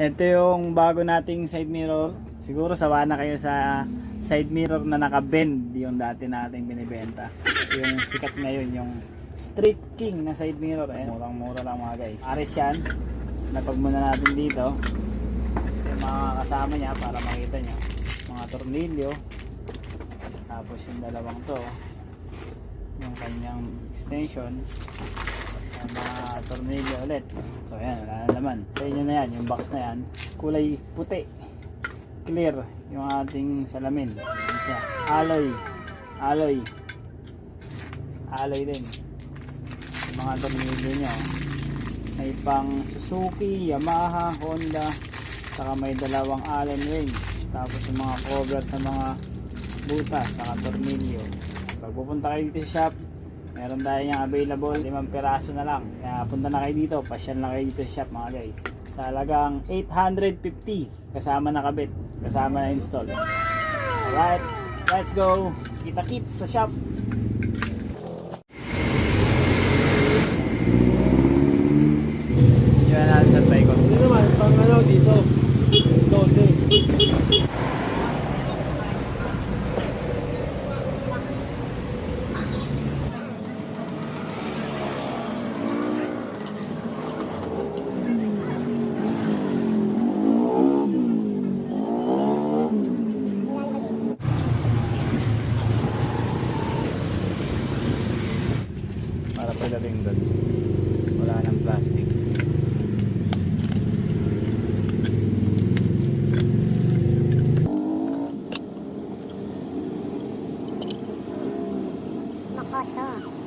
Ito yung bago nating side mirror. Siguro sawa na kayo sa side mirror na naka-bend yung dati nating binibenta. Yung sikat ngayon, yung Street King na side mirror. Eh, murang mura lang mga guys. Aris yan. Napag muna natin dito. Yung mga kasama niya para makita nyo. Mga tornilyo. Tapos yung dalawang to. Yung kanyang extension. Mga tornilyo ulit. So ayan, wala na naman. Sa inyo na yan, yung box na yan. Kulay puti. Clear yung ating salamin. Alloy. Alloy. Alloy din. Yung mga tornilyo nyo. May pang Suzuki, Yamaha, Honda. Saka may dalawang Allen wrench. Tapos yung mga cover sa mga butas, saka tornilyo. Pag pupunta kayo dito sa shop, meron tayo niyang available limang piraso na lang. Kaya punta na kayo dito pasyal na kayo dito sa shop mga guys. Sa halagang 850 kasama na kabit kasama na install. Alright let's go. Kita kits sa shop. Yan ang santay ko dito naman pang ano dito. para pagdating doon wala ng plastic Makoto.